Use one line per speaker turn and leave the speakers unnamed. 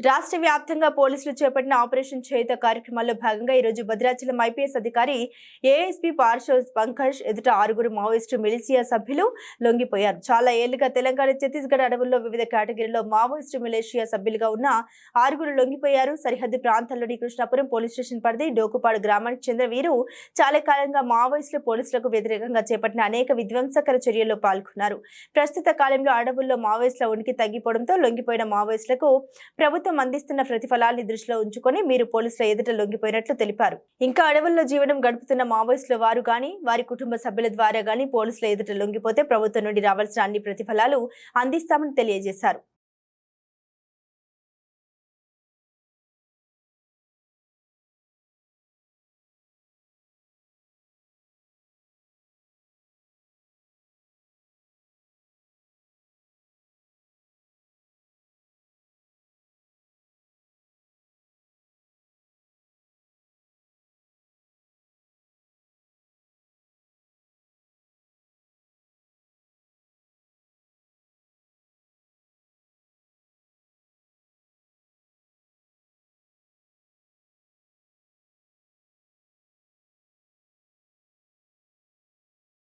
రాష్ట్ర వ్యాప్తంగా పోలీసులు చేపట్టిన ఆపరేషన్ చేయుత కార్యక్రమాల్లో భాగంగా ఈరోజు భద్రాచలం ఐపీఎస్ అధికారి ఏఎస్పీ పార్షల్ పంకజ్ ఎదుట ఆరుగురు మావోయిస్టు మిలిషియా సభ్యులు లొంగిపోయారు. చాలా ఏళ్ళుగా తెలంగాణ ఛత్తీస్గఢ్ అడవుల్లో వివిధ కేటగిరీలో మావోయిస్టు మిలేషియా సభ్యులుగా ఉన్న ఆరుగురు లొంగిపోయారు. సరిహద్దు ప్రాంతాల్లోని కృష్ణాపురం పోలీస్ స్టేషన్ పరిధి డోకుపాడు గ్రామానికి చెందిన వీరు చాలా కాలంగా మావోయిస్టులు పోలీసులకు వ్యతిరేకంగా చేపట్టిన అనేక విధ్వంసకర చర్యల్లో పాల్గొన్నారు. ప్రస్తుత కాలంలో అడవుల్లో మావోయిస్టుల ఉనికి తగ్గిపోవడంతో లొంగిపోయిన మావోయిస్టులకు ప్రభుత్వం అందిస్తున్న ప్రతిఫలాన్ని దృష్టిలో ఉంచుకొని మీరు పోలీసుల ఎదుట లొంగిపోయినట్లు తెలిపారు. ఇంకా అడవుల్లో జీవనం గడుపుతున్న మావోయిస్టుల వారు గాని వారి కుటుంబ సభ్యుల ద్వారా గాని పోలీసుల ఎదుట లొంగిపోతే ప్రభుత్వం నుండి రావాల్సిన అన్ని ప్రతిఫలాలు అందిస్తామని తెలియజేశారు.